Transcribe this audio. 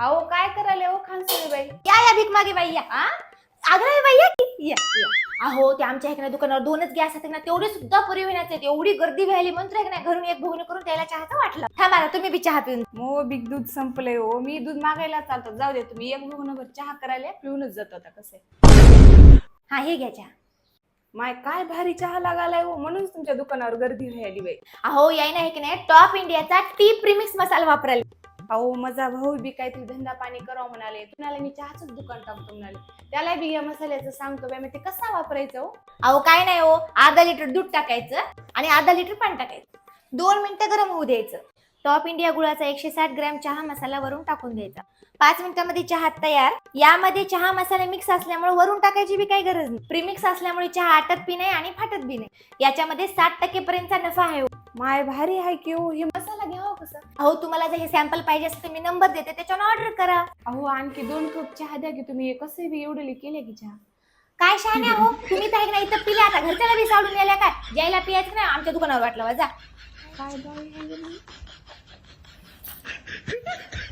अहो काय करायला हो खानसुनी बाई या या भीक मागे बाई या. आ? अगं बाई या की? या या. अहो ते आमच्या इकडे दुकानावर दोनच गॅस आहेत ना तेवढे सुद्धा पुरी होण्याचे आहेत. एवढी गर्दी व्हायली म्हणतोय की नाही? घरून एक भोगणी करून त्याला चहाचं वाटलं. थांबा ना तुम्ही बी चहा पिऊन. मो बिग दूध संपलंय हो. मी दूध मागायला चालतो. जाऊ दे तुम्ही. एक भर चहा करायला पिऊनच जात आता कसं हा हे घ्या चहा. माय काय भारी चहा लागायलाय हो. म्हणूनच तुमच्या दुकानावर गर्दी व्हायली बाई. अहो याय नाही की नाही? टॉप इंडियाचा टी प्रीमिक्स मसाला वापरायला. अहो माझा भाऊ बी काहीतरी धंदा पाणी करावं म्हणाले. तुम्हाला मी चहाच दुकान टाकतो म्हणाले. त्याला बी या मसाल्याचं सांगतो बाई ते कसा वापरायचं हो? अहो काय नाही हो अर्धा लिटर दूध टाकायचं आणि अर्धा लिटर पाणी टाकायचं. दोन मिनिटं गरम होऊ द्यायचं. टॉप इंडिया गुळाचा एकशे साठ ग्रॅम चहा मसाला वरून टाकून द्यायचा. पाच मिनिटांमध्ये चहा तयार. यामध्ये चहा मसाला मिक्स असल्यामुळे वरून टाकायची बी काही गरज नाही. प्रीमिक्स असल्यामुळे चहा आटत बी नाही आणि फाटत बी नाही. याच्यामध्ये साठ टक्के पर्यंतचा नफा आहे हो. माय भारी आहे की हो. हे मसाला घ्यावं कसं? अहो तुम्हाला जर हे सॅम्पल पाहिजे असेल तर मी नंबर देते त्याच्यावर ऑर्डर करा. अहो आणखी दोन कप चहा द्या की तुम्ही. कसे बी एवढे केले की चहा? काय शहाणे हो तुम्ही तर नाही इथं पिल्या आता. घरच्याला बी साडून यायला काय? ज्याला पियायचं नाही आमच्या दुकानावर वाटलं जा. काय?